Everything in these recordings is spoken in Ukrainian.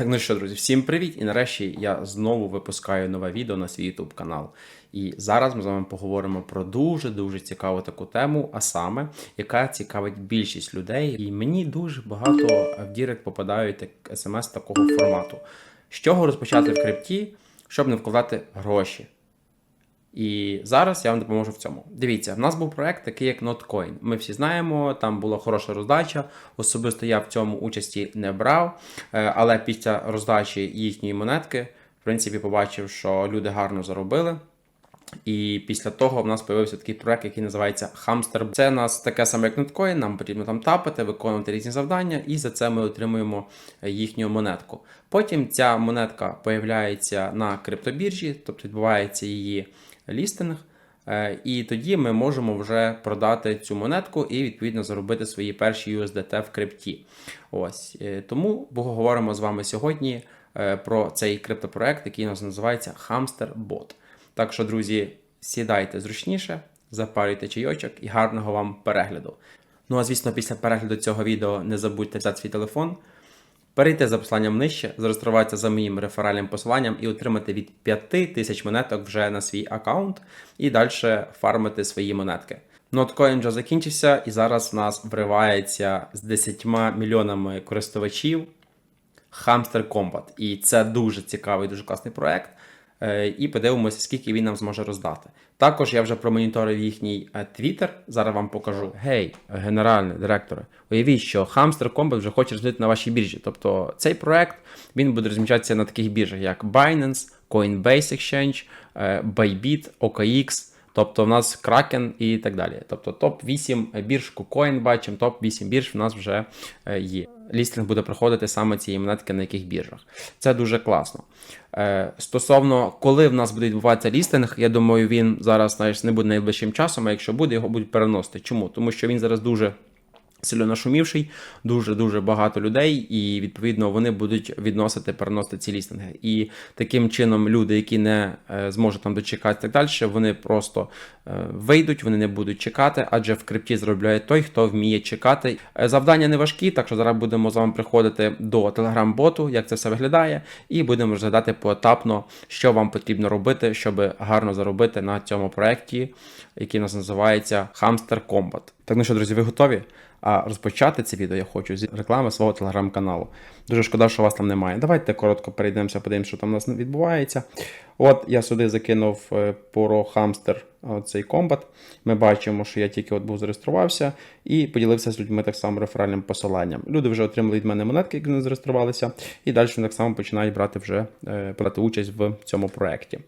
Так, ну що, друзі, всім привіт! І нарешті я знову випускаю нове відео на свій YouTube канал. І зараз ми з вами поговоримо про дуже-дуже цікаву таку тему, а саме, яка цікавить більшість людей. І мені дуже багато в Дірект попадають смс такого формату. З чого розпочати в крипті, щоб не вкладати гроші? І зараз я вам допоможу в цьому. Дивіться, в нас був проект такий, як NotCoin. Ми всі знаємо, там була хороша роздача. Особисто я в цьому участі не брав. Е, Але після роздачі їхньої монетки, в принципі, побачив, що люди гарно заробили. І після того в нас з'явився такий проект, який називається Hamster. Це у нас таке саме, як Notcoin, нам потрібно там тапати, виконувати різні завдання, і за це ми отримуємо їхню монетку. Потім ця монетка появляється на криптобіржі, тобто відбувається її лістинг. Е, І тоді ми можемо вже продати цю монетку і відповідно заробити свої перші USDT в крипті. Ось е, тому поговоримо з вами сьогодні е, про цей криптопроект, який у нас називається Hamster Bot. Так що, друзі, сідайте зручніше, запарюйте чайочок і гарного вам перегляду. Ну а звісно, після перегляду цього відео не забудьте взяти свій телефон, перейти за посиланням нижче, зареєструватися за моїм реферальним посиланням і отримати від 5 тисяч монеток вже на свій аккаунт і далі фармити свої монетки. Ноткоін вже закінчився, і зараз в нас вривається з 10 мільйонами користувачів Hamster Combat. І це дуже цікавий, дуже класний проект. Е, І подивимося, скільки він нам зможе роздати. Також я вже промоніторив їхній твіттер, Зараз вам покажу. Гей, генеральний директоре, уявіть, що Hamster Combat вже хоче роздати на вашій біржі. Тобто цей проект він буде розміщатися на таких біржах, як Binance, Coinbase Exchange, е, Bybit, OKX. Тобто в нас Kraken і так далі. Тобто топ-8 бірж KuCoin бачимо, топ-8 бірж в нас вже е, є. Лістинг буде проходити саме цієї монетки на яких біржах. Це дуже класно. Е, Стосовно, коли в нас буде відбуватися лістинг, я думаю, він зараз знаєш, не буде найближчим часом, а якщо буде, його будуть переносити. Чому? Тому що він зараз дуже сильно нашумівший, дуже-дуже багато людей, і відповідно вони будуть відносити, переносити ці лістинги. І таким чином люди, які не е, зможуть там дочекати так далі, вони просто е, вийдуть, вони не будуть чекати, адже в крипті заробляє той, хто вміє чекати. Е, Завдання не важкі, так що зараз будемо з вами приходити до телеграм-боту, як це все виглядає, і будемо розглядати поетапно, що вам потрібно робити, щоб гарно заробити на цьому проєкті, який у нас називається Hamster Combat. Так ну що, друзі, ви готові? А розпочати це відео я хочу з реклами свого телеграм-каналу. Дуже шкода, що вас там немає. Давайте коротко перейдемося, подивимося, що там у нас відбувається. От я сюди закинув про хамстер цей комбат. Ми бачимо, що я тільки от був зареєструвався і поділився з людьми так само реферальним посиланням. Люди вже отримали від мене монетки, які не зареєструвалися, і далі вони так само починають брати вже брати участь в цьому проєкті.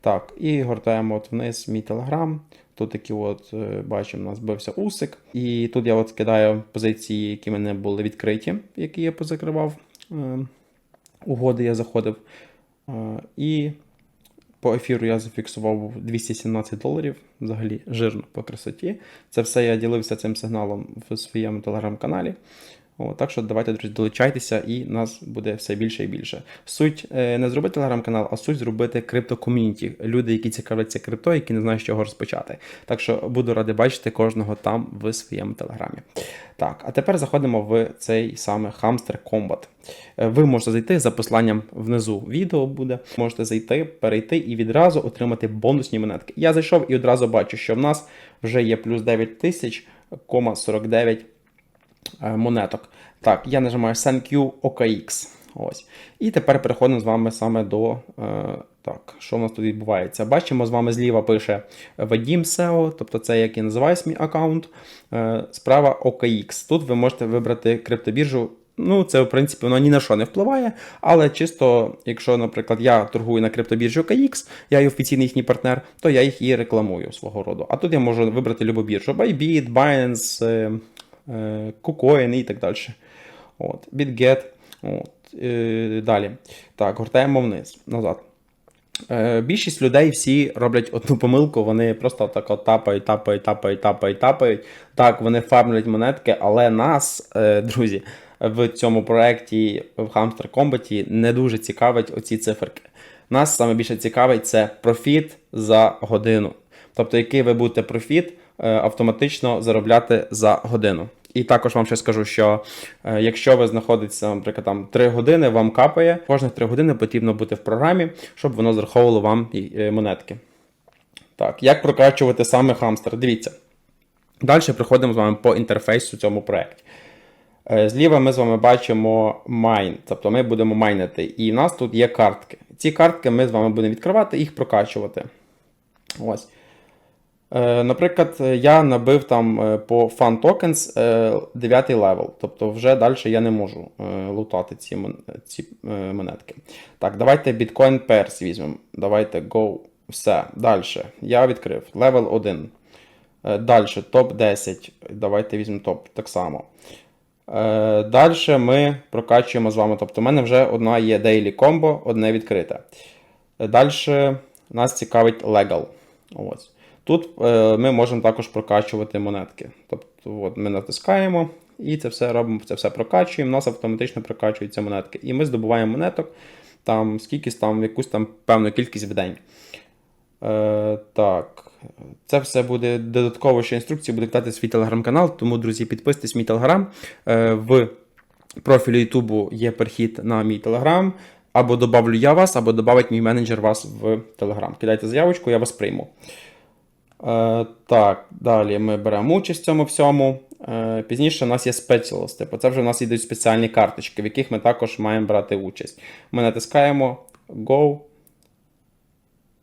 Так, і гортаємо от вниз мій телеграм. Тут такі от бачимо, у нас бився усик. І тут я от скидаю позиції, які в мене були відкриті, які я позакривав. Угоди я заходив. І по ефіру я зафіксував 217 доларів, взагалі жирно по красоті. Це все я ділився цим сигналом в своєму телеграм-каналі. О, так що давайте, друзі, долучайтеся, і нас буде все більше і більше. Суть е, не зробити телеграм-канал, а суть зробити крипто-ком'юніті. Люди, які цікавляться крипто, які не знають, з чого розпочати. Так що буду радий бачити кожного там в своєму телеграмі. Так, а тепер заходимо в цей саме Hamster Combat. Е, Ви можете зайти за посиланням внизу відео буде. Можете зайти, перейти і відразу отримати бонусні монетки. Я зайшов і одразу бачу, що в нас вже є плюс 9 тисяч, 49 монеток. Так, я нажимаю Thank OKX. Ось. І тепер переходимо з вами саме до. Е, так, що в нас тут відбувається? Бачимо, з вами зліва пише Vadim SEO, тобто це як і називається мій аккаунт. Е, справа OKX. Тут ви можете вибрати криптобіржу. Ну, це, в принципі, воно ні на що не впливає, але чисто, якщо, наприклад, я торгую на криптобіржі OKX, я є офіційний їхній партнер, то я їх і рекламую свого роду. А тут я можу вибрати любу біржу: Bybit, Binance, е, KuCoin і так далі. От, BitGet. От, е, Далі. Так, гортаємо вниз, назад. Е, Більшість людей всі роблять одну помилку, вони просто так от тапають, тапають, тапають, тапають, тапають. Так, вони фармлять монетки, але нас, е, друзі, в цьому проєкті в Hamster Combat не дуже цікавить оці циферки. Нас саме більше цікавить це профіт за годину. Тобто, який ви будете профіт е, автоматично заробляти за годину. І також вам ще скажу, що е, якщо ви знаходитеся, наприклад, там 3 години, вам капає, кожних 3 години потрібно бути в програмі, щоб воно зараховувало вам е, монетки. Так, як прокачувати саме хамстер? Дивіться. Далі приходимо з вами по інтерфейсу в цьому проєкті. Е, Зліва ми з вами бачимо майн, тобто ми будемо майнити. І в нас тут є картки. Ці картки ми з вами будемо відкривати і їх прокачувати. Ось. Е, Наприклад, я набив там е, по Fun Tokens е, 9 левел. Тобто вже далі я не можу е, лутати ці, ці е, монетки. Так, давайте Bitcoin Pairs візьмемо. Давайте Go. Все. Далі. Я відкрив. Левел 1. Далі, топ 10. Давайте візьмемо топ так само. Е, Далі ми прокачуємо з вами. Тобто, у мене вже одна є Daily Combo, одне відкрите. Далі нас цікавить Legal. Ось. Тут е, ми можемо також прокачувати монетки. Тобто, от, ми натискаємо і це все робимо, це все прокачуємо. У нас автоматично прокачуються монетки. І ми здобуваємо монеток там скільки там, якусь там певну кількість в день. Е, так. Це все буде додатково, що інструкції буде кидати свій телеграм-канал. Тому, друзі, підписуйтесь мій телеграм. Е, в профілі Ютубу є перехід на мій телеграм. Або добавлю я вас, або добавить мій менеджер вас в телеграм. Кидайте заявочку, я вас прийму. Е, так, далі ми беремо участь в цьому всьому. Е, пізніше у нас є спеціалісти. Типу, це вже в нас йдуть спеціальні карточки, в яких ми також маємо брати участь. Ми натискаємо Go.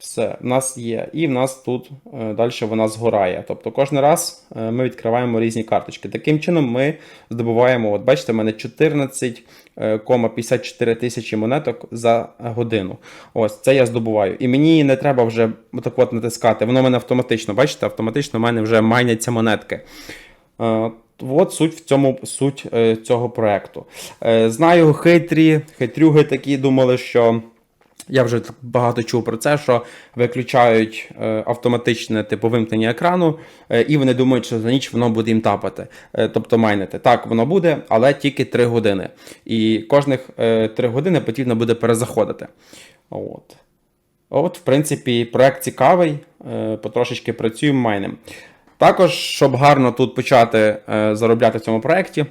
Все, в нас є. І в нас тут е, далі вона згорає. Тобто кожен раз е, ми відкриваємо різні карточки. Таким чином ми здобуваємо, от бачите, в мене 14,54 тисячі монеток за годину. Ось це я здобуваю. І мені не треба вже отак от натискати. Воно в мене автоматично, бачите, автоматично в мене вже майняться монетки. Е, От суть в цьому суть е, цього проекту. Е, Знаю, хитрі, хитрюги такі думали, що. Я вже багато чув про це, що виключають е, автоматичне типу вимкнення екрану, е, і вони думають, що за ніч воно буде їм тапати, е, тобто майнити. Так, воно буде, але тільки 3 години. І кожних е, 3 години потрібно буде перезаходити. От. От, в принципі, проект цікавий, потрошечки працюємо майним. Також, щоб гарно тут почати заробляти в цьому проєкті,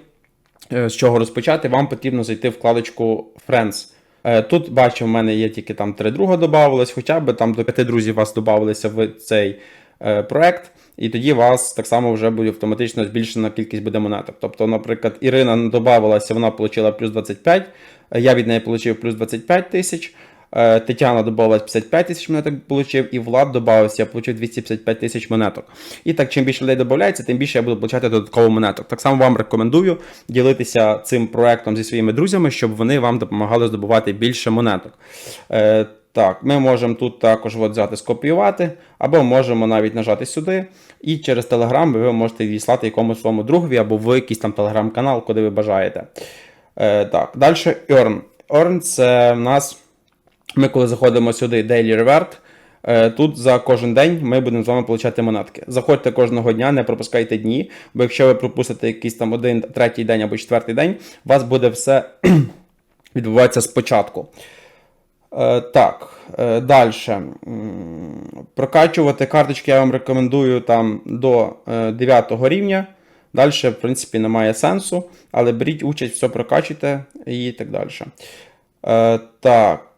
з чого розпочати, вам потрібно зайти в вкладочку Friends. Е, Тут бачу, в мене є тільки там три друга додавалось, хоча б там до п'яти друзів вас додавалися в цей е, проект, і тоді вас так само вже буде автоматично збільшена кількість буде монеток. Тобто, наприклад, Ірина додавалася, вона отримала плюс 25, е, я від неї отримав плюс 25 тисяч. Е, Тетяна додавалась 55 тисяч монеток получив, і Влад додавався, я отримав 255 тисяч монеток. І так, чим більше людей додається, тим більше я буду получати додатково монеток. Так само вам рекомендую ділитися цим проектом зі своїми друзями, щоб вони вам допомагали здобувати більше монеток. Е, так, ми можемо тут також от взяти скопіювати, або можемо навіть нажати сюди, і через Telegram ви можете відіслати якомусь своєму другові або в якийсь там телеграм-канал, куди ви бажаєте. Е, так, далі Earn. Earn це в нас. Ми, коли заходимо сюди, Daily Reward, е, тут за кожен день ми будемо з вами получати монетки. Заходьте кожного дня, не пропускайте дні, бо якщо ви пропустите якийсь там один, третій день або четвертий день, у вас буде все відбуватися спочатку. Е, так, е, далі. Прокачувати карточки я вам рекомендую там до е, 9 рівня. Далі, в принципі, немає сенсу, але беріть участь, все прокачуйте і так далі. Так,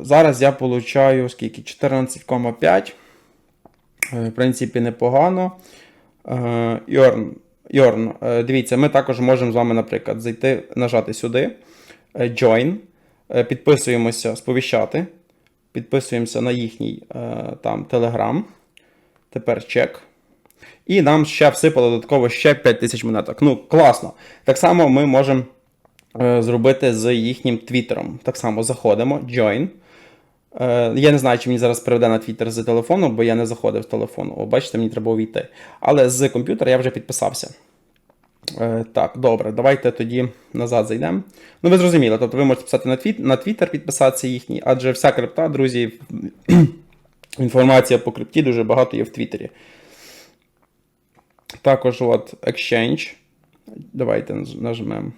зараз я получаю скільки? 14,5. Е, В принципі, непогано. Е, Йорн, Йорн, е, дивіться, ми також можемо з вами, наприклад, зайти, нажати сюди. е, Join. Е, Підписуємося, сповіщати. Підписуємося на їхній е, там Telegram. Тепер чек. І нам ще всипало додатково ще 5000 монеток. Ну, класно. Так само ми можемо е, зробити з їхнім твіттером. Так само заходимо, join. Е, я не знаю, чи мені зараз переведе на твіттер з телефону, бо я не заходив з телефону. О, бачите, мені треба увійти. Але з комп'ютера я вже підписався. Е, так, добре, давайте тоді назад зайдемо. Ну, ви зрозуміли, тобто ви можете писати на твіт, на Twitter, підписатися їхній, адже вся крипта, друзі, інформація по крипті дуже багато є в Твіттері. Також от Exchange. Давайте нажмемо.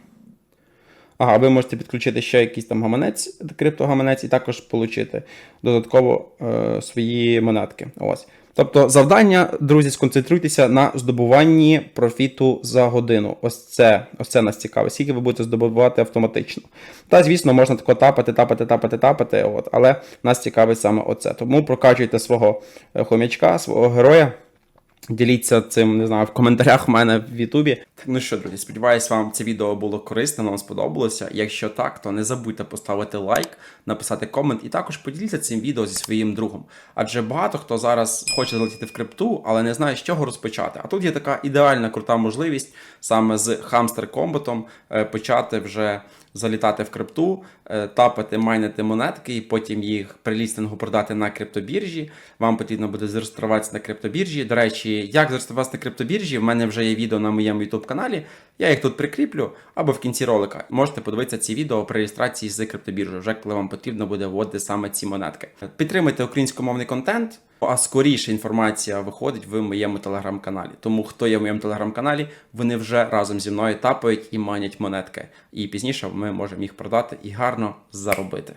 Ага, ви можете підключити ще якийсь там гаманець, криптогаманець, і також отримати додатково е, свої монетки. Ось. Тобто завдання, друзі, сконцентруйтеся на здобуванні профіту за годину. Ось це, ось це нас цікавить, скільки ви будете здобувати автоматично. Та, звісно, можна тако тапати, тапати, тапати, тапати, от, але нас цікавить саме оце. Тому прокачуйте свого е, хомячка, свого героя. Діліться цим, не знаю, в коментарях в мене в Ютубі. Ну що, друзі, сподіваюсь, вам це відео було корисним, вам сподобалося. Якщо так, то не забудьте поставити лайк, написати комент і також поділіться цим відео зі своїм другом. Адже багато хто зараз хоче залетіти в крипту, але не знає, з чого розпочати. А тут є така ідеальна крута можливість саме з хамстер комботом е, почати вже залітати в крипту, тапити, тапати, майнити монетки і потім їх при лістингу продати на криптобіржі. Вам потрібно буде зареєструватися на криптобіржі. До речі, як зареєструватися на криптобіржі, в мене вже є відео на моєму YouTube каналі. Я їх тут прикріплю або в кінці ролика. Можете подивитися ці відео при реєстрації з криптобіржею, вже коли вам потрібно буде вводити саме ці монетки. Підтримуйте українськомовний контент. А скоріше інформація виходить в моєму телеграм-каналі. Тому хто є в моєму телеграм-каналі, вони вже разом зі мною тапають і манять монетки. І пізніше ми можемо їх продати і гарно заробити.